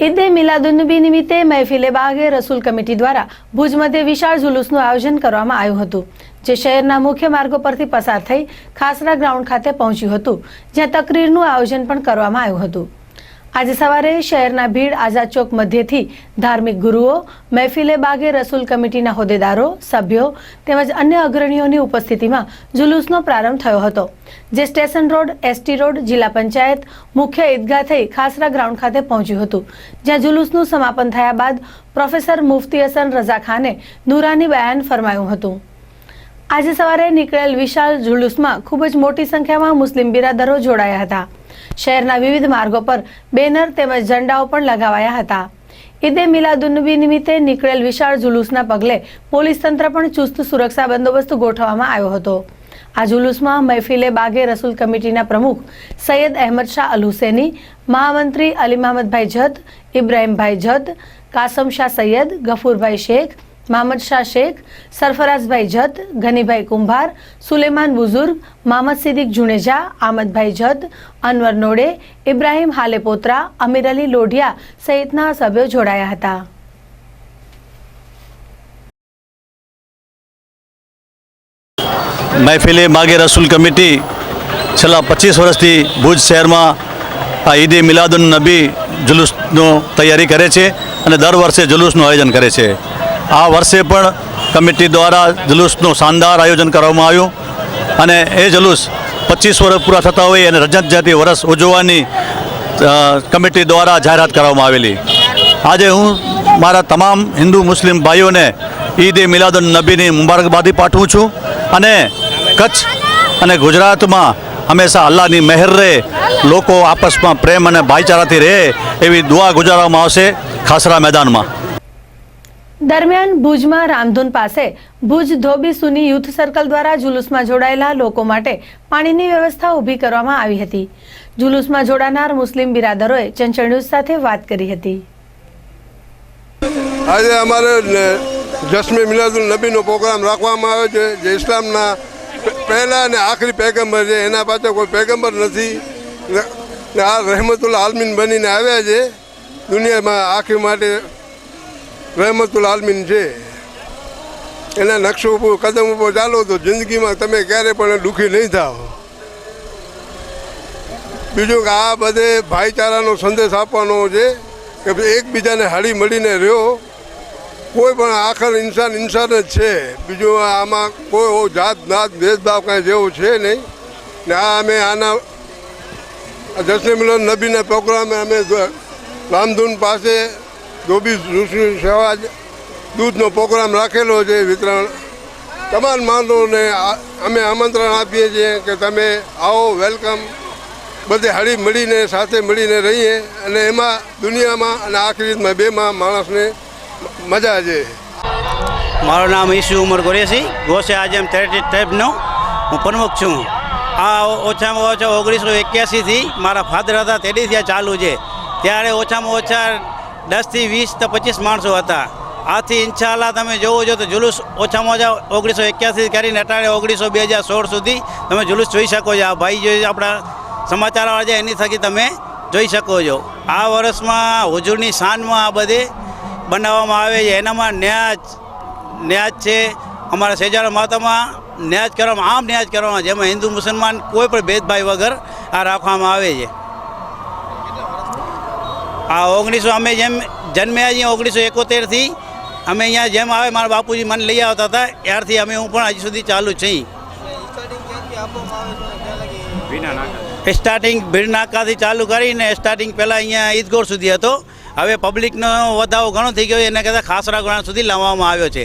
ઈદે મિલાદુન્નબી નિમિત્તે મહેફિલે બાગે રસૂલ કમિટી દ્વારા ભુજ મધ્યે વિશાળ જુલુસનું આયોજન કરવામાં આવ્યું હતું, જે શહેરના મુખ્ય માર્ગો પરથી પસાર થઈ ખાસરા ગ્રાઉન્ડ ખાતે પહોંચ્યું હતું, જ્યાં તકરીરનું આયોજન પણ કરવામાં આવ્યું હતું. આજે સવારે શહેરના ભીડ આઝાદ ચોક મધ્યથી ધાર્મિક ગુરુઓ, મહેફિલે બાગે રસૂલ કમિટીના હોદ્દેદારો, સભ્યો તેમજ અન્ય અગ્રણીઓની ઉપસ્થિતિમાં જુલુસનો પ્રારંભ થયો હતો, જે સ્ટેશન રોડ, એસટી રોડ, જિલ્લા પંચાયત, મુખ્ય ઈદગાહ થઈ ખાસરા ગ્રાઉન્ડ ખાતે પહોંચ્યું હતું, જ્યાં જુલુસનું સમાપન થયા બાદ પ્રોફેસર મુફતી હસન રઝા ખાને નુરાની બયાન ફરમાયું હતું. આજે સવારે નીકળેલ વિશાળ જુલુસમાં ખૂબ જ મોટી સંખ્યામાં મુસ્લિમ બિરાદરો જોડાયા હતા. શહેરના વિવિધ માર્ગો પર બેનર તેમજ ઝંડાઓ પણ લગાવાયા હતા. ઈદે મિલાદુન્નબી નિમિત્તે નીકળેલ વિશાળ જુલુસના પગલે પોલીસ તંત્ર પણ ચુસ્ત સુરક્ષા બંદોબસ્ત ગોઠવવામાં આવ્યો હતો. આ જુલુસમાં મહેફિલે બાગે રસૂલ કમિટીના પ્રમુખ સૈયદ અહેમદ શાહ અલ હુસેની મહામંત્રી અલી મહમદભાઈ જત ઇબ્રાહીમભાઈ જત કાસમ શાહ સૈયદ, ગફુરભાઈ શેખ મહમદ શાહ શેખ, સરફરાઝભાઈ જત, ગનીભાઈ કુંભાર, સુલેમાન બુઝુર્ગ મહમદ સિદ્દીક જુનેજા, આમદભાઈ જત, અનવર નોડે, ઇબ્રાહીમ હાલેપોત્રા અમીર અલી લોઢિયા સહિતના સભ્યો જોડાયા હતા. મહેફિલે માગે રસૂલ કમિટી છેલ્લા પચીસ વર્ષથી ભુજ શહેરમાં આ ઈદે મિલાદુન નબી જુલુસનો તૈયારી કરે છે અને દર વર્ષે જુલુસનું આયોજન કરે છે. આ વર્ષે પણ કમિટી દ્વારા જુલુસનું શાનદાર આયોજન કરવામાં આવ્યું અને એ જલુસ પચીસ વર્ષ પૂરા થતા હોય અને રજત જાતિ વર્ષ ઉજવવાની કમિટી દ્વારા જાહેરાત કરવામાં આવેલી. આજે હું મારા તમામ હિન્દુ મુસ્લિમ ભાઈઓને ઈદ એ મિલાદુન નબીની મુબારકબાદી પાઠવું છું અને કચ્છ અને ગુજરાતમાં હંમેશા અલ્લાહની મહેર રહે, લોકો આપસમાં પ્રેમ અને ભાઈચારાથી રહે એવી દુઆ ગુજારવામાં આવશે ખાસરા મેદાનમાં. દરમિયાન ભુજમાં રામધૂન પાસે ભુજ ધોબી સુની યુથ સર્કલ દ્વારા જુલુસમાં જોડાયેલા લોકો માટે પાણીની વ્યવસ્થા ઊભી કરવામાં આવી હતી. જુલુસમાં જોડાનાર મુસ્લિમ બિરાદરોએ ચંચળ ન્યૂઝ સાથે વાત કરી હતી. આજે અમારે જશ્મી મિલાદુલ નબીનો પ્રોગ્રામ રાખવામાં આવ્યો છે, જે ઇસ્લામના પહેલા અને આખરી પેગમ્બર છે, એના પાછળ કોઈ પેગમ્બર નથી. આ રહેમતુલ આલમીન બનીને આવ્યા છે. દુનિયામાં આખી માટે રહેમતુલ આલમીન છે. એના નકશો ઉપર કદમ ઉપર ચાલો તો જિંદગીમાં તમે ક્યારે પણ દુઃખી નહીં થાવ. બીજું કે આ બધે ભાઈચારાનો સંદેશ આપવાનો છે કે એકબીજાને હળી મળીને રહ્યો. કોઈ પણ આખર ઇન્સાન ઇન્સાન જ છે. બીજું આમાં કોઈ જાત જાત ભેદભાવ કાંઈ જેવો છે નહીં. ને આ અમે આના જશ્ન મિલન નબીના પ્રોગ્રામે અમે રામધૂન પાસે ધોબી ઋષિ સેવા દૂધનો પ્રોગ્રામ રાખેલો છે વિતરણ. તમામ માનવને અમે આમંત્રણ આપીએ છીએ કે તમે આવો, વેલકમ. બધે હળી મળીને, સાથે મળીને રહીએ અને એમાં દુનિયામાં અને આખરીમાં બેમાં માણસને મજા છે. મારું નામ ઈસુ ઉમર ગોરેસી ગોસે આજમ થેરેટી ટ્રેબનો હું પ્રમુખ છું. આ ઓછામાં ઓછા ઓગણીસો એક્યાસીથી મારા ફાધર હતા, તેડીથી આ ચાલુ છે. ત્યારે ઓછામાં ઓછા દસથી વીસ તો પચીસ માણસો હતા. આથી ઇન્શાલ્લાહ તમે જોવો છો તો જુલુસ ઓછામાં ઓછા ઓગણીસો એક્યાસી કરીને અટાણે ઓગણીસો બે હજાર સોળ સુધી તમે જુલુસ જોઈ શકો છો. આ ભાઈ જે આપણા સમાચારવાળા છે, એની થકી તમે જોઈ શકો છો. આ વર્ષમાં હુજુરની શાનમાં આ બધે બનાવવામાં આવે છે. એનામાં ન્યાજ ન્યાજ છે. અમારા સેજારા માતામાં ન્યાજ કરવામાં, આમ ન્યાજ કરવામાં. જેમાં હિન્દુ મુસલમાન કોઈ પણ ભેદભાવ વગર આ રાખવામાં આવે છે. આ ઓગણીસો અમે જેમ જન્મ્યા છીએ ઓગણીસો એકોતેરથી અમે અહીંયા જેમ આવે મારા બાપુજી મને લઈ આવતા હતા, ત્યારથી અમે હું પણ હજી સુધી ચાલુ છીએ. સ્ટાર્ટિંગ ભીડ નાકાથી ચાલુ કરીને સ્ટાર્ટિંગ પહેલાં અહીંયા ઈદગોર સુધી હતો. હવે પબ્લિકનો વધારો ઘણો થઈ ગયો એને કરતાં ખાસરા ગોળા સુધી લાવવામાં આવ્યો છે.